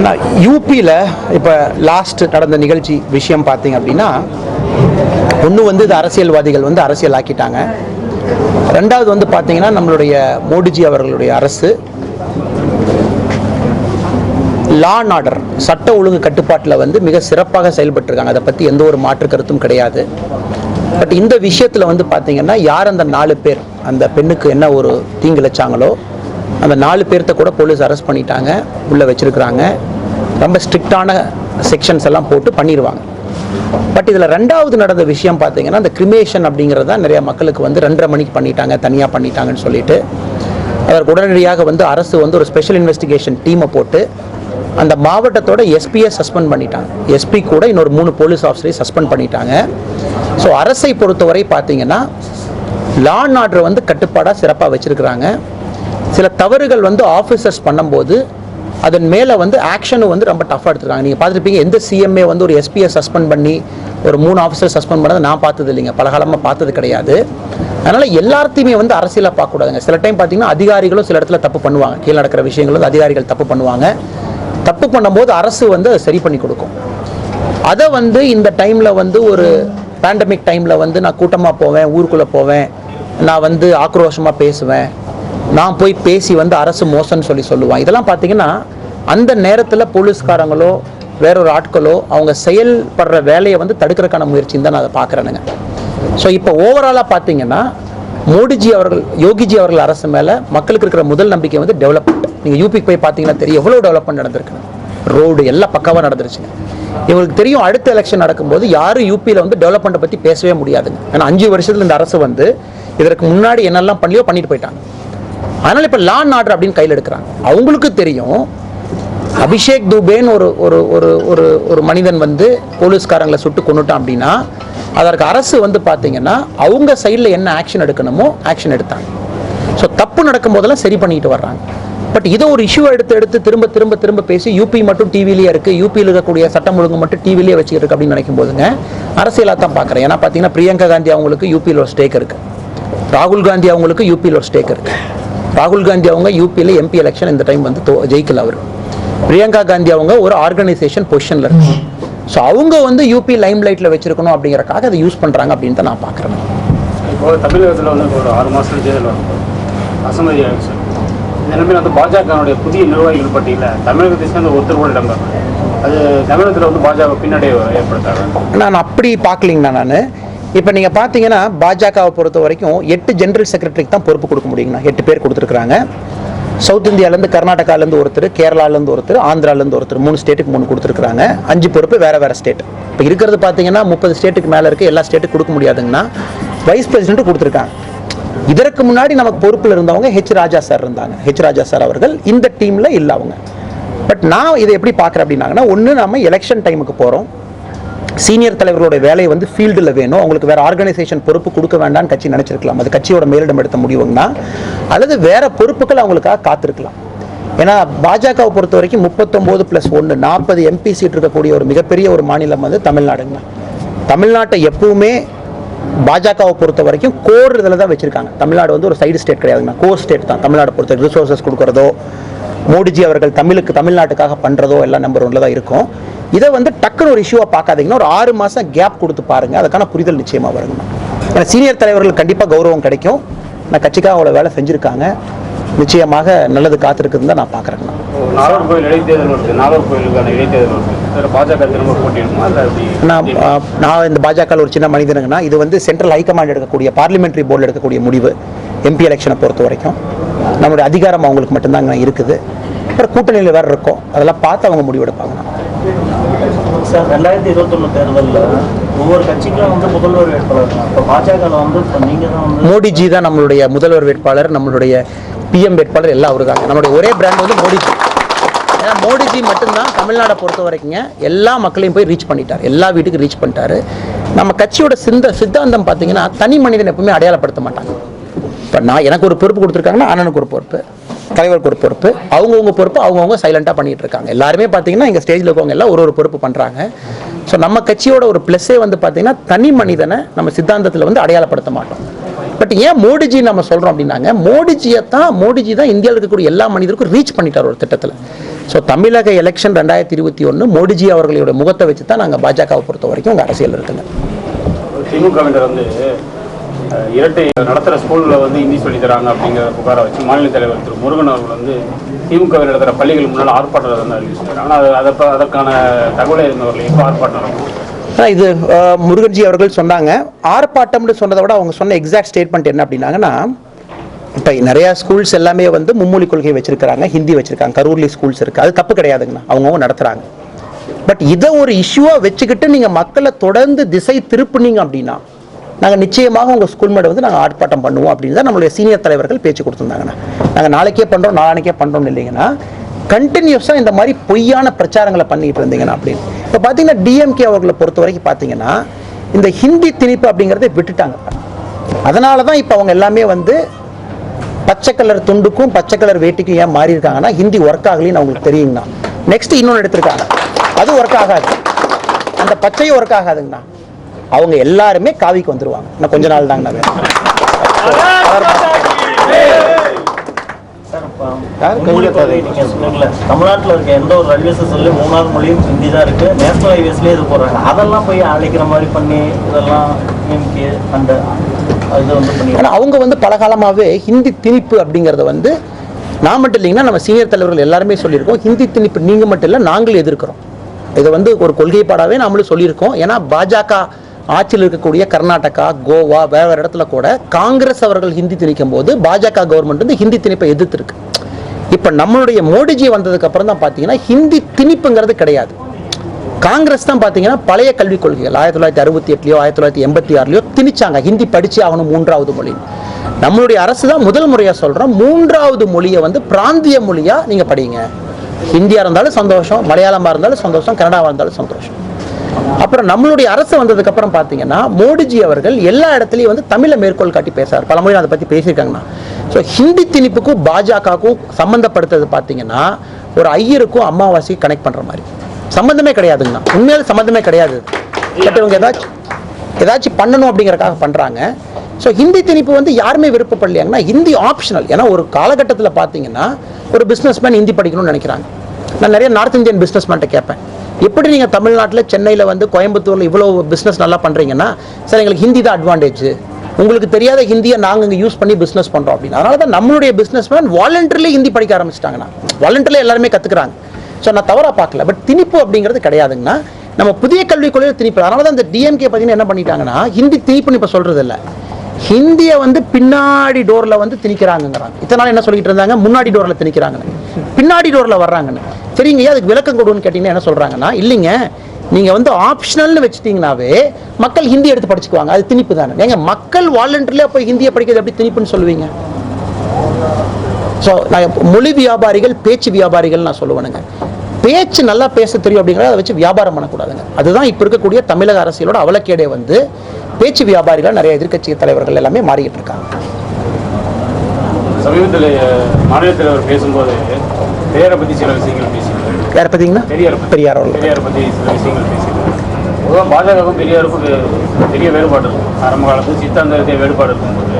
ஏன்னா யூபியில் இப்போ லாஸ்ட் நடந்த நிகழ்ச்சி விஷயம் பார்த்தீங்க அப்படின்னா ஒன்று வந்து இது அரசியல்வாதிகள் வந்து அரசியல் ஆக்கிட்டாங்க. ரெண்டாவது வந்து பார்த்தீங்கன்னா நம்மளுடைய மோடிஜி அவர்களுடைய அரசு. லா அண்ட் ஆர்டர் சட்ட ஒழுங்கு கட்டுப்பாட்டில் வந்து மிக சிறப்பாக செயல்பட்டுருக்காங்க. அதை பற்றி எந்த ஒரு மாற்று கருத்தும் கிடையாது. பட் இந்த விஷயத்தில் வந்து பார்த்தீங்கன்னா யார் அந்த நாலு பேர் அந்த பெண்ணுக்கு என்ன ஒரு தீங்கிழைச்சாங்களோ அந்த நாலு பேர்த்த கூட போலீஸ் அரெஸ்ட் பண்ணிட்டாங்க. உள்ளே வச்சிருக்கிறாங்க. ரொம்ப ஸ்ட்ரிக்டான செக்ஷன்ஸ் எல்லாம் போட்டு பண்ணிடுவாங்க பட் இதில் ரெண்டாவது நடந்த விஷயம் பார்த்தீங்கன்னா அந்த கிரிமேஷன் அப்படிங்கிறது தான் நிறைய மக்களுக்கு வந்து ரெண்டரை மணிக்கு பண்ணிட்டாங்க தனியாக பண்ணிட்டாங்கன்னு சொல்லிட்டு. அதற்கு உடனடியாக வந்து அரசு வந்து ஒரு ஸ்பெஷல் இன்வெஸ்டிகேஷன் டீமை போட்டு அந்த மாவட்டத்தோட எஸ்பியை சஸ்பெண்ட் பண்ணிட்டாங்க. எஸ்பி கூட இன்னொரு மூணு போலீஸ் ஆஃபீஸரை சஸ்பெண்ட் பண்ணிட்டாங்க. ஸோ அரசை பொறுத்தவரை பார்த்தீங்கன்னா லா அண்ட் ஆர்டர் வந்து கட்டுப்பாடாக சிறப்பாக வச்சுருக்கிறாங்க. சில தவறுகள் வந்து ஆஃபீஸர்ஸ் பண்ணும்போது அதன் மேலே வந்து ஆக்ஷனும் வந்து ரொம்ப டஃப்பாக எடுத்துருக்காங்க. நீங்கள் பார்த்துருப்பீங்க எந்த சிஎம்ஏ வந்து ஒரு எஸ்பியை சஸ்பெண்ட் பண்ணி ஒரு மூணு ஆஃபீஸர் சஸ்பெண்ட் பண்ணதை நான் பார்த்தது இல்லைங்க. பலகாலமாக பார்த்தது கிடையாது. அதனால் எல்லாத்தையுமே வந்து அரசியலாக பார்க்கக்கூடாதுங்க சில டைம் பார்த்தீங்கன்னா அதிகாரிகளும் சில இடத்துல தப்பு பண்ணுவாங்க. கீழே நடக்கிற விஷயங்கள் வந்து அதிகாரிகள் தப்பு பண்ணுவாங்க. தப்பு பண்ணும்போது அரசு வந்து அதை சரி பண்ணி கொடுக்கும். அதை வந்து இந்த டைமில் வந்து ஒரு பேண்டமிக் டைமில் வந்து நான் கூட்டமாக போவேன் ஊருக்குள்ளே போவேன். நான் வந்து ஆக்ரோஷமாக பேசுவேன். நான் போய் பேசி வந்து அரசு மோசம்னு சொல்லி சொல்லுவான் இதெல்லாம் பார்த்தீங்கன்னா அந்த நேரத்தில் போலீஸ்காரங்களோ வேறொரு ஆட்களோ அவங்க செயல்படுற வேலையை வந்து தடுக்கிறதுக்கான முயற்சின்னு தான் நான் அதை பார்க்குறேனுங்க. ஸோ இப்போ ஓவராலாக பார்த்தீங்கன்னா மோடிஜி அவர்கள் யோகிஜி அவர்கள் அரசு மேலே மக்களுக்கு இருக்கிற முதல் நம்பிக்கை வந்து டெவலப்மெண்ட் நீங்கள் யூபிக்கு போய் பார்த்தீங்கன்னா தெரியும் எவ்வளோ டெவலப்மெண்ட் நடந்திருக்கு ரோடு எல்லாம் பக்காவாக நடந்துருச்சுங்க. இவங்களுக்கு தெரியும் அடுத்த எலெக்ஷன் நடக்கும்போது யாரும் யூபியில் வந்து டெவலப்மெண்ட்டை பற்றி பேசவே முடியாதுங்க. ஏன்னா அஞ்சு வருஷத்தில் இந்த அரசு வந்து இதற்கு முன்னாடி என்னெல்லாம் பண்ணியோ பண்ணிட்டு போயிட்டாங்க. அதனால் இப்போ லா அண்ட் ஆர்டர் அப்படின்னு கையில் எடுக்கிறாங்க. அவங்களுக்கு தெரியும் அபிஷேக் துபேன்னு ஒரு ஒரு ஒரு ஒரு ஒரு மனிதன் வந்து போலீஸ்காரங்களை சுட்டு கொண்டுட்டான் அப்படின்னா அதற்கு அரசு வந்து பார்த்தீங்கன்னா அவங்க சைடில் என்ன ஆக்ஷன் எடுக்கணுமோ ஆக்ஷன் எடுத்தாங்க. ஸோ தப்பு நடக்கும் போதெல்லாம் சரி பண்ணிட்டு வர்றாங்க. பட் இதை ஒரு இஷ்யூ எடுத்து எடுத்து திரும்ப திரும்ப திரும்ப பேசி யூபி மட்டும் டிவிலேயே இருக்குது யூபியில் இருக்கக்கூடிய சட்டம் ஒழுங்கு மட்டும் டிவிலேயே வச்சுக்கிட்டு இருக்கு அப்படின்னு நினைக்கும் போதுங்க அரசியலாக தான் பார்க்குறேன் ஏன்னா பார்த்தீங்கன்னா பிரியங்கா காந்தி அவங்களுக்கு யூபியில் ஒரு ஸ்டேக் இருக்குது ராகுல் காந்தி அவங்களுக்கு யூபியில் ஒரு ஸ்டேக் இருக்குது ராகுல் காந்தி அவங்க யூபியில் எம்பி எலெக்ஷன் இந்த டைம் வந்து ஜெயிக்கல அவர். பிரியங்கா காந்தி அவங்க ஒரு ஆர்கனைசேஷன் பொசிஷனில் இருக்கு. ஸோ அவங்க வந்து யூபி லைம் லைட்டில் வச்சிருக்கணும் அப்படிங்கறக்காக அதை யூஸ் பண்ணுறாங்க அப்படின்னு தான் நான் பார்க்குறேன். இப்போ தமிழகத்தில் வந்து ஒரு ஆறு மாதம் தேர்தல் வரும். அசமதி ஆயிடுச்சு இந்த நிலைமையில் வந்து பாஜகனுடைய புதிய நிர்வாகிகள் பட்டியலில் தமிழகத்தை சேர்ந்த ஒருத்தர் கூட இடம் பெறல. அது தமிழகத்தில் வந்து பாஜக பின்னடைவு ஏற்படுத்தாங்க நான் அப்படி பார்க்கலிங்கண்ணா நான். இப்போ நீங்கள் பார்த்தீங்கன்னா பாஜகவை பொறுத்த வரைக்கும் எட்டு ஜென்ரல் செக்ரட்டரிக்கு தான் பொறுப்பு கொடுக்க முடியுங்கண்ணா. எட்டு பேர் கொடுத்துருக்குறாங்க. சவுத் இந்தியாவிலேருந்து கர்நாடகாலேருந்து ஒருத்தர் கேரளாலேருந்து ஒருத்தர் ஆந்திராலேருந்து ஒருத்தர் மூணு ஸ்டேட்டுக்கு மூணு கொடுத்துருக்குறாங்க. அஞ்சு பொறுப்பு வேறு வேறு ஸ்டேட் இப்போ இருக்கிறது பார்த்தீங்கன்னா முப்பது ஸ்டேட்டுக்கு மேலே இருக்குது எல்லா ஸ்டேட்டுக்கு கொடுக்க முடியாதுங்கன்னா வைஸ் பிரசிடென்ட் கொடுத்துருக்காங்க. இதற்கு முன்னாடி நமக்கு பொறுப்பில் இருந்தவங்க ஹெச் ராஜா சார் இருந்தாங்க. ஹெச் ராஜா சார் அவர்கள் இந்த டீமில் இல்லை அவங்க. பட் நான் இதை எப்படி பார்க்குறேன் அப்படின்னாங்கன்னா ஒன்று நம்ம எலெக்ஷன் டைமுக்கு போகிறோம் சீனியர் தலைவர்களுடைய வேலை வந்து ஃபீல்டில் வேணும். அவங்களுக்கு வேறு ஆர்கனைசேஷன் பொறுப்பு கொடுக்க வேண்டாம்னு கட்சி நினச்சிருக்கலாம். அது கட்சியோட மேலிடம் எடுத்த முடிவுங்கன்னா அல்லது வேறு பொறுப்புகள் அவங்களுக்காக காத்திருக்கலாம். ஏன்னா பாஜகவை பொறுத்த வரைக்கும் முப்பத்தொம்போது ப்ளஸ் ஒன்று நாற்பது எம்பி சீட் இருக்கக்கூடிய ஒரு மிகப்பெரிய ஒரு மாநிலம் வந்து தமிழ்நாடுங்க. தமிழ்நாட்டை எப்பவுமே பாஜகவை பொறுத்த வரைக்கும் கோர் இதில் தான் வச்சுருக்காங்க. தமிழ்நாடு வந்து ஒரு சைடு ஸ்டேட் கிடையாதுங்க. கோர் ஸ்டேட் தான். தமிழ்நாடு பொறுத்த ரிசோர்சஸ் கொடுக்கறதோ மோடிஜி அவர்கள் தமிழுக்கு தமிழ்நாட்டுக்காக பண்ணுறதோ எல்லாம் நம்பர் ஒன்றில் தான் இருக்கும். இதை வந்து டக்குன்னு ஒரு இஷ்யூவாக பார்க்காதீங்கன்னா ஒரு ஆறு மாதம் கேப் கொடுத்து பாருங்க. அதுக்கான புரிதல் நிச்சயமாக வருங்க. ஏன்னா சீனியர் தலைவர்கள் கண்டிப்பாக கௌரவம் கிடைக்கும். நான் கட்சிக்காக அவ்வளோ வேலை செஞ்சுருக்காங்க. நிச்சயமாக நல்லது காத்திருக்குதுன்னு தான் நான் பார்க்குறேங்கண்ணா நாகர் கோயில் இடைத்தேர்தல் வருது நாகர் கோயிலுக்கான இடைத்தேர்தல் பாஜக திரும்ப நான் இந்த பாஜக ஒரு சின்ன மனிதனுங்கன்னா இது வந்து சென்ட்ரல் ஹைகமாண்ட் எடுக்கக்கூடிய பார்லிமெண்ட்ரி போர்டில் எடுக்கக்கூடிய முடிவு. எம்பி எலெக்ஷனை பொறுத்த வரைக்கும். நம்மளுடைய அதிகாரம் அவங்களுக்கு மட்டும்தாங்க இருக்குது. அப்புறம் கூட்டணியில் வேறு இருக்கும். அதெல்லாம் பார்த்து அவங்க முடிவெடுப்பாங்கண்ணா சார் ரெண்டாயிரத்தி இருபத்தொன்னு தேர்தலில் ஒவ்வொரு கட்சிக்கும் வந்து முதல்வர் வேட்பாளர். இப்போ பாஜகவில் வந்து நீங்கள் தான் வந்து மோடிஜி தான் நம்மளுடைய முதல்வர் வேட்பாளர் நம்மளுடைய பிஎம் வேட்பாளர் எல்லாம் அவரு நம்மளுடைய ஒரே பிராண்ட் வந்து மோடிஜி. ஏன்னா மோடிஜி மட்டும்தான் தமிழ்நாடை பொறுத்த வரைக்குங்க எல்லா மக்களையும் போய் ரீச் பண்ணிட்டார். எல்லா வீட்டுக்கும் ரீச் பண்ணிட்டாரு. நம்ம கட்சியோட சிந்த சித்தாந்தம் பார்த்தீங்கன்னா தனி மனிதன் எப்பவுமே அடையாளப்படுத்த மாட்டாங்க. இப்போ நான் எனக்கு ஒரு பொறுப்பு கொடுத்துருக்காங்கன்னா அண்ணனுக்கு ஒரு பொறுப்பு தலைவருக்கு ஒரு பொறுப்பு அவங்கவுங்க பொறுப்பு அவங்கவுங்க சைலண்ட்டாக பண்ணிட்டு இருக்காங்க. எல்லாருமே பார்த்தீங்கன்னா எங்கள் ஸ்டேஜில் இருக்கவங்க எல்லாம் ஒரு ஒரு பொறுப்பு பண்ணுறாங்க ஸோ நம்ம கட்சியோட ஒரு ப்ளஸ்ஸே வந்து பார்த்தீங்கன்னா தனி மனிதனை நம்ம சித்தாந்தத்தில் வந்து அடையாளப்படுத்த மாட்டோம். பட் ஏன் மோடிஜி நம்ம சொல்கிறோம் அப்படின்னாங்க மோடிஜியை தான் மோடிஜி தான் இந்தியாவில் இருக்கக்கூடிய எல்லா மனிதருக்கும் ரீச் பண்ணிட்டார் ஒரு திட்டத்தில். ஸோ தமிழக எலெக்ஷன் ரெண்டாயிரத்தி இருபத்தி ஒன்று மோடிஜி அவர்களுடைய முகத்தை வச்சு தான் நாங்கள் பாஜகவை பொறுத்த வரைக்கும் உங்கள் அரசியல் இருக்குங்க. திமுகவினர் வந்து இரட்டை நடத்துகிற ஸ்கூலில் வந்து ஹிந்தி சொல்லித்தராங்க அப்படிங்கிற புகாரை வச்சு மாநில தலைவர் திரு முருகன் அவர்கள் வந்து திமுக நடத்துகிற பள்ளிகள் முன்னால் ஆர்ப்பாட்டம் வந்து அறிவிச்சிருக்காங்க ஆனால் அதை அதற்கான தகவலை இருந்தவர்கள் எப்போ ஆர்ப்பாட்டம் நடக்கும். இது முருகன்ஜி அவர்கள் சொன்னாங்க. ஆர்ப்பாட்டம்னு சொன்னதை விட அவங்க சொன்ன எக்ஸாக்ட் ஸ்டேட்மெண்ட் என்ன அப்படின்னாங்கன்னா இப்போ நிறைய ஸ்கூல்ஸ் எல்லாமே வந்து மும்மொழி கொள்கை வச்சிருக்கிறாங்க ஹிந்தி வச்சிருக்காங்க கரூர்லி ஸ்கூல்ஸ் இருக்குது அது தப்பு கிடையாதுங்கண்ணா. அவங்கவுங்க நடத்துறாங்க. பட் இதை ஒரு இஷ்யூவா வச்சுக்கிட்டு நீங்க மக்களை தொடர்ந்து திசை திருப்புனீங்க அப்படின்னா நாங்கள் நிச்சயமாக உங்கள் ஸ்கூல் மேடை வந்து நாங்கள் ஆர்ப்பாட்டம் பண்ணுவோம் அப்படின்னு தான் நம்மளுடைய சீனியர் தலைவர்கள் பேச்சு கொடுத்துருந்தாங்கண்ணா. நாங்கள் நாளைக்கே பண்ணுறோம் நாளானிக்கே பண்ணுறோம்னு இல்லைங்கன்னா கண்டினியூஸாக இந்த மாதிரி பொய்யான பிரச்சாரங்களை பண்ணிட்டு இருந்தீங்கன்னா அப்படின்னு. இப்போ பார்த்தீங்கன்னா டிஎம்கே அவர்களை பொறுத்த வரைக்கும் பார்த்தீங்கன்னா இந்த ஹிந்தி திணிப்பு அப்படிங்கிறத விட்டுட்டாங்க. அதனால தான் இப்போ அவங்க எல்லாமே வந்து பச்சை கலர் துண்டுக்கும் பச்சை கலர் வேட்டிக்கும் ஏன் மாறி இருக்காங்கன்னா ஹிந்தி ஒர்க் ஆகலின்னு அவங்களுக்கு தெரியுங்கண்ணா. நெக்ஸ்ட் இன்னொன்று எடுத்திருக்காங்க. அது ஒர்க் ஆகாது. அந்த பச்சையும் ஒர்க் ஆகாதுங்கண்ணா. அவங்க எல்லாருமே காவிக்கு வந்துருவாங்க. இன்னும் கொஞ்ச நாள் சொன்னீங்கல்ல தமிழ்நாட்டில் இருக்க எந்த ஒரு ரயில்வே ஸ்டேஷன்லயும் மூணாவது மொழியும் ஹிந்தி தான் இருக்கு. நேஷனல் ஹைவேஸ்லேயே இது போடுறாங்க. அதெல்லாம் போய் அழைக்கிற மாதிரி பண்ணி இதெல்லாம் அந்த இது வந்து பண்ணி அவங்க வந்து பல காலமாகவே ஹிந்தி திணிப்பு அப்படிங்கிறத வந்து நான் மட்டும் இல்லைங்கன்னா நம்ம சீனியர் தலைவர்கள் எல்லாருமே சொல்லியிருக்கோம். ஹிந்தி திணிப்பு நீங்கள் மட்டும் இல்லை நாங்களும் எதிர்க்கிறோம். இதை வந்து ஒரு கொள்கைப்பாடாவே நாமளும் சொல்லியிருக்கோம். ஏன்னா பாஜக ஆட்சியில் இருக்கக்கூடிய கர்நாடகா கோவா வேற வேறு இடத்துல கூட காங்கிரஸ் அவர்கள் ஹிந்தி திணிக்கும் போது பாஜக கவர்மெண்ட் வந்து ஹிந்தி திணிப்பை எதிர்த்திருக்கு. இப்போ நம்மளுடைய மோடிஜி வந்ததுக்கு அப்புறம் தான் பார்த்தீங்கன்னா ஹிந்தி திணிப்புங்கிறது கிடையாது. காங்கிரஸ் தான் பார்த்தீங்கன்னா பழைய கல்விக் கொள்கைகள் ஆயிரத்தி தொள்ளாயிரத்தி அறுபத்தி எட்டுலையோ ஆயிரத்தி தொள்ளாயிரத்தி எண்பத்தி ஆறுலையோ திணிச்சாங்க. ஹிந்தி படிச்சு ஆகணும் மூன்றாவது மொழி. நம்மளுடைய அரசு தான் முதல் முறையாக சொல்கிறோம் மூன்றாவது மொழியை வந்து பிராந்திய மொழியாக நீங்கள் படிங்க. ஹிந்தியாக இருந்தாலும் சந்தோஷம் மலையாளமாக இருந்தாலும் சந்தோஷம் கன்னடாவாக இருந்தாலும் சந்தோஷம். அப்புறம் நம்மளுடைய அரசு வந்ததுக்கு அப்புறம் பார்த்தீங்கன்னா மோடிஜி அவர்கள் எல்லா இடத்துலையும் வந்து தமிழை மேற்கோள் காட்டி பேசுறார். பல மொழி அதை பற்றி பேசியிருக்காங்கண்ணா ஸோ ஹிந்தி திணிப்புக்கும் பாஜகவுக்கும் சம்மந்தப்படுத்துறது பார்த்தீங்கன்னா ஒரு ஐயருக்கும் அமாவாசைக்கும் கனெக்ட் பண்ணுற மாதிரி. சம்மந்தமே கிடையாதுங்கண்ணா. உண்மையில சம்மந்தமே கிடையாது. பட் இவங்க ஏதாச்சும் ஏதாச்சும் பண்ணணும் அப்படிங்கறக்காக பண்ணுறாங்க ஸோ ஹிந்தி திணிப்பு வந்து யாருமே விருப்பப்படலையாங்கன்னா ஹிந்தி ஆப்ஷனல் ஏன்னா ஒரு காலகட்டத்தில் பார்த்தீங்கன்னா ஒரு பிஸ்னஸ்மேன் ஹிந்தி படிக்கணும்னு நினைக்கிறாங்க. நான் நிறைய நார்த் இந்தியன் பிஸ்னஸ்மேன்ட்ட கேட்பேன். எப்படி நீங்கள் தமிழ்நாட்டில் சென்னையில் வந்து கோயம்புத்தூரில் இவ்வளோ பிஸ்னஸ் நல்லா பண்ணுறீங்கன்னா சார் எங்களுக்கு ஹிந்தி தான் அட்வான்டேஜ் உங்களுக்கு தெரியாத ஹிந்தியை நாங்கள் இங்கே யூஸ் பண்ணி பிஸ்னஸ் பண்ணுறோம் அப்படின்னு. அதனால தான் நம்மளுடைய பிஸ்னஸ்மேன் வாலண்டரிலே ஹிந்தி படிக்க ஆரம்பிச்சிட்டாங்கண்ணா வாலண்டரில் எல்லாருமே கற்றுக்குறாங்க ஸோ நான் தவறாக பார்க்கல. பட் திணிப்பு அப்படிங்கிறது கிடையாதுங்கண்ணா நம்ம புதிய கல்விக் கொள்கையில் திணிப்பு அதனால தான் இந்த டிஎம்கே பார்த்தீங்கன்னா என்ன பண்ணிட்டாங்கன்னா ஹிந்தி திணிப்புன்னு இப்போ சொல்கிறது இல்லை ஹிந்தியை வந்து பின்னாடி டோர்ல வந்து திணிக்கிறாங்கங்கிறாங்க. இத்தனை நாள் என்ன சொல்லிட்டு இருந்தாங்க? முன்னாடி டோர்ல திணிக்கிறாங்கன்னு. பின்னாடி டோர்ல வர்றாங்கன்னு. சரிங்க அதுக்கு விளக்கம் கொடுன்னு கேட்டீங்கன்னா என்ன சொல்றாங்கன்னா இல்லைங்க நீங்க வந்து ஆப்ஷனல்னு வச்சுட்டீங்கன்னாவே மக்கள் ஹிந்தி எடுத்து படிச்சுக்குவாங்க. அது திணிப்பு தானே. ஏங்க மக்கள் வாலண்டரியா போய் ஹிந்தியை படிக்கிறது எப்படி திணிப்புன்னு சொல்லுவீங்க? ஸோ நான் மொழி வியாபாரிகள் பேச்சு வியாபாரிகள் நான் சொல்லுவேனுங்க. பேச்சு நல்லா பேச தெரியும் அப்படிங்கிறத அதை வச்சு வியாபாரம் பண்ணக்கூடாதுங்க. அதுதான் இப்போ இருக்கக்கூடிய தமிழக அரசியலோட அவலக்கேடே வந்து பேச்சு வியாபாரிகள் நிறைய எதிர்க்கட்சி தலைவர்கள் எல்லாமே மாறிக்கிட்டு இருக்காங்க. சமீபத்தில் மாநில தலைவர் பேசும்போது பெரியாரை பற்றி சில விஷயங்கள் பேசினார் யாரை பார்த்தீங்கன்னா பெரியார் பத்தி- பெரியார் பெரியாரை பற்றி சில விஷயங்கள் பேசினார் பொதுவாக பாஜகவுக்கும் பெரியாருக்கும் பெரிய வேறுபாடு இருக்கும். ஆரம்ப காலத்து சித்தாந்தத்தை வேறுபாடு இருக்கும்போது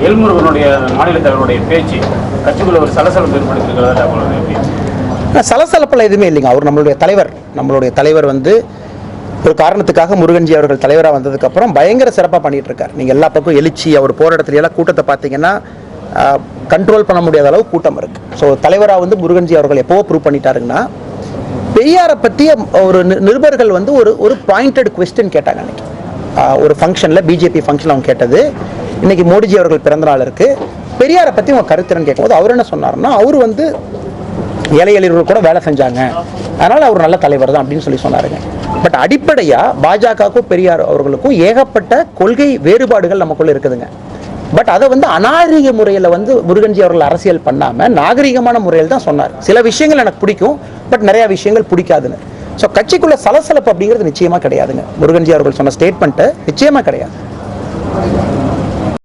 எல்முருகனுடைய மாநில தலைவருடைய பேச்சு கட்சிக்குள்ள ஒரு சலசலப்பு ஏற்படுத்திருக்கிறதா எப்படி ஆனா, சலசலப்பெல்லாம் எதுவுமே இல்லைங்க. அவர் நம்மளுடைய தலைவர். நம்மளுடைய தலைவர் வந்து ஒரு காரணத்துக்காக முருகன்ஜி அவர்கள் தலைவராக வந்ததுக்கப்புறம் பயங்கர சிறப்பாக பண்ணிட்டு இருக்கார் நீங்கள் எல்லா பக்கம் எழுச்சி அவர் போகிற இடத்துல எல்லாம் கூட்டத்தை பார்த்தீங்கன்னா கண்ட்ரோல் பண்ண முடியாத அளவு கூட்டம் இருக்கு. ஸோ தலைவராக வந்து முருகன்ஜி அவர்கள் எப்போவோ ப்ரூவ் பண்ணிட்டாருங்கன்னா பெரியாரை பற்றிய ஒரு நி- நிருபர்கள் வந்து ஒரு ஒரு பாயிண்டட் கொஸ்டின் கேட்டாங்க அன்னைக்கு. ஒரு ஃபங்க்ஷனில் பிஜேபி ஃபங்க்ஷன் அவங்க கேட்டது. இன்னைக்கு மோடிஜி அவர்கள் பிறந்த நாள் இருக்கு. பெரியாரை பற்றி அவங்க கருத்துன்னு கேட்கும்போது அவர் என்ன சொன்னார்னா அவர் வந்து ஏழை எளியவர்கள் கூட வேலை செஞ்சாங்க. அதனால் அவர் நல்ல தலைவர் தான் அப்படின்னு சொல்லி சொன்னாருங்க. பட் அடிப்படையாக பாஜகவுக்கும் பெரியார் அவர்களுக்கும் ஏகப்பட்ட கொள்கை வேறுபாடுகள் நமக்குள்ளே இருக்குதுங்க. பட் அதை வந்து அநாகரிக முறையில் வந்து முருகன்ஜி அவர்கள் அரசியல் பண்ணாமல் நாகரிகமான முறையில் தான் சொன்னார். சில விஷயங்கள் எனக்கு பிடிக்கும் பட் நிறையா விஷயங்கள் பிடிக்காதுன்னு. ஸோ கட்சிக்குள்ள சலசலப்பு அப்படிங்கிறது நிச்சயமாக கிடையாதுங்க. முருகன்ஜி அவர்கள் சொன்ன ஸ்டேட்மெண்ட்டு நிச்சயமாக கிடையாது.